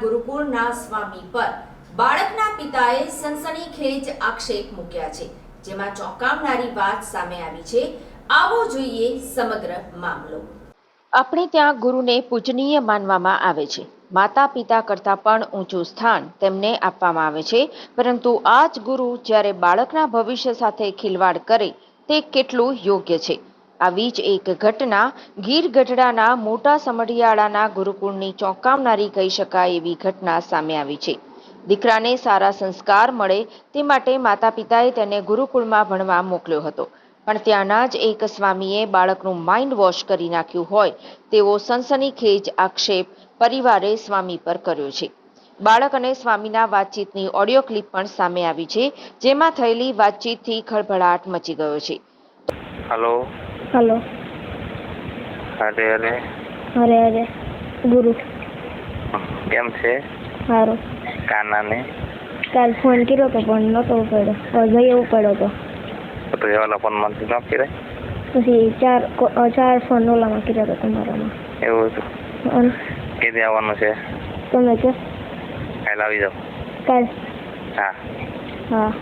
ગુરુકુળના સ્વામી પર બાળકના પિતાએ સનસનીખેજ આક્ષેપ મૂક્યા છે, જેમાં ચોંકાવનારી વાત સામે આવી છે. આવો જોઈએ સમગ્ર મામલો. આપણે ત્યાં ગુરુને પૂજનીય માનવામાં આવે છે. માતા પિતા કરતાં પણ ઊંચું સ્થાન તેમને આપવામાં આવે છે. પરંતુ આ જ ગુરુ જ્યારે બાળકના ભવિષ્ય સાથે ખિલવાડ કરે, તે કેટલું યોગ્ય છે? આવી જ એક ઘટના ગીર ગઢડાના મોટા સમઢિયાળાના ગુરુકુળની ચોંકાવનારી કહી શકાય એવી ઘટના સામે આવી છે. દીકરાને સારા સંસ્કાર મળે તે માટે માતા પિતાએ તેને ગુરુકુળમાં ભણવા મોકલ્યો હતો. પણ ત્યાંના જ એક સ્વામીએ બાળકનું માઇન્ડ વોશ કરી નાખ્યું હોય તેવો સનસનીખેજ આક્ષેપ પરિવારે સ્વામી પર કર્યો છે. બાળક અને સ્વામીના વાતચીતની ઓડિયો ક્લિપ પણ સામે આવી છે, જેમાં થયેલી વાતચીતથી ખળભળાટ મચી ગયો છે. હલો. હલો. અરે અરે. અરે અરે. ગુરુ. કેમ છે? સારું કાનાને? કાલ ફોન કર્યો તો પણ નહોતો પડ્યો. જઈ એવું પડ્યો તો. તો એવાના ફોનમાંથી ન કરાય? પછી ચાર ચાર ફોન ઓલામાં કર્યા હતા તમારામાં. એવું હતું. કેદી આવવાનું છે? તમે કે? કાલ આવી જાઓ. કાલ? હા. હા.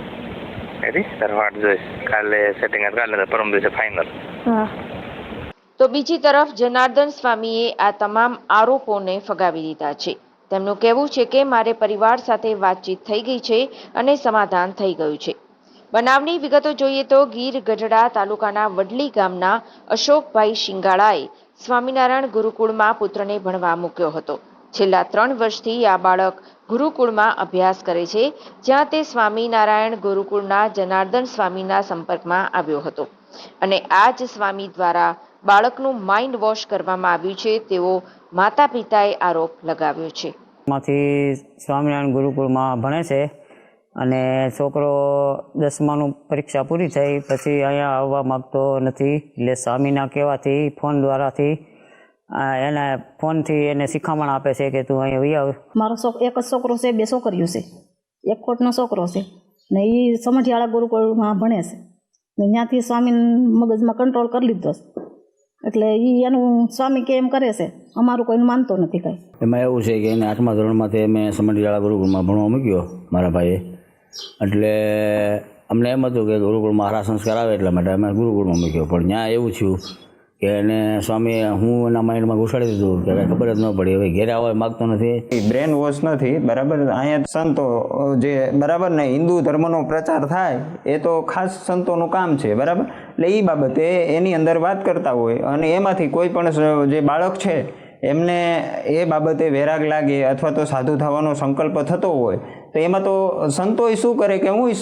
રેડી તારે જોઈશ કાલે સેટિંગ કાલે પરમ દિવસે ફાઇનલ તો બીજી તરફ જનાર્દન સ્વામીએ આ તમામ આરોપોને ફગાવી દીધા છે. તેમનું કહેવું છે કે મારે પરિવાર સાથે વાતચીત થઈ ગઈ છે અને સમાધાન થઈ ગયું છે. બનાવની વિગતો જોઈએ તો ગીર ગઢડા તાલુકાના વડલી ગામના અશોકભાઈ શિંગાળાએ સ્વામિનારાયણ ગુરુકુળમાં પુત્રને ભણવા મૂક્યો હતો. છેલ્લા ત્રણ વર્ષથી આ બાળક ગુરુકુળમાં અભ્યાસ કરે છે, જ્યાં તે સ્વામિનારાયણ ગુરુકુળના જનાર્દન સ્વામીના સંપર્કમાં આવ્યો હતો. અને આ જ સ્વામી દ્વારા બાળકનું માઇન્ડ વોશ કરવામાં આવ્યું છે, તેવો માતા પિતાએ આરોપ લગાવ્યો છે. માંથી સ્વામિનારાયણ ગુરુકુળમાં ભણે છે અને છોકરો દસમાનું પરીક્ષા પૂરી થઈ, પછી અહીંયા આવવા માગતો નથી. એટલે સ્વામીના કહેવાથી, ફોન દ્વારાથી એને ફોનથી એને શિખામણ આપે છે કે તું અહીંયા આવ. મારો શોખ એક જ છોકરો છે બે છોકરીઓ છે. એક કોટનો છોકરો છે. ને એ સમઢિયાળા ગુરુકુળમાં ભણે છે. ને ત્યાંથી સ્વામી મગજમાં કંટ્રોલ કરી લીધો છે. એટલે એ એનું સ્વામી કે એમ કરે છે અમારું કોઈને માનતો નથી કાંઈ. એમાં એવું છે કે એને આઠમા ધોરણમાંથી મેં સમઢિયાળા ગુરુકુળમાં ભણવા મૂક્યો મારા ભાઈએ. એટલે અમને એમ હતું કે ગુરુકુળમાં હારા સંસ્કાર આવે એટલા માટે અમે ગુરુકુળમાં મૂક્યો. પણ ત્યાં એવું થયું કે એને સ્વામીએ હું એના માઇન્ડમાં ઘુસાડી દીધું. કે ખબર જ ન પડી. હવે ઘેરે આવવા માગતો નથી. બ્રેન વોશ નથી, બરાબર? અહીંયા સંતો જે, બરાબર ને, હિન્દુ ધર્મનો પ્રચાર થાય, એ તો ખાસ સંતોનું કામ છે, બરાબર? એટલે એ બાબતે એની અંદર વાત કરતા હોય, અને એમાંથી કોઈ પણ જે બાળક છે, એમને એ બાબતે વેરાગ લાગે, અથવા તો સાધુ થવાનો સંકલ્પ થતો હોય, તો એમાં તો સંતોય શું કરે કે હું શું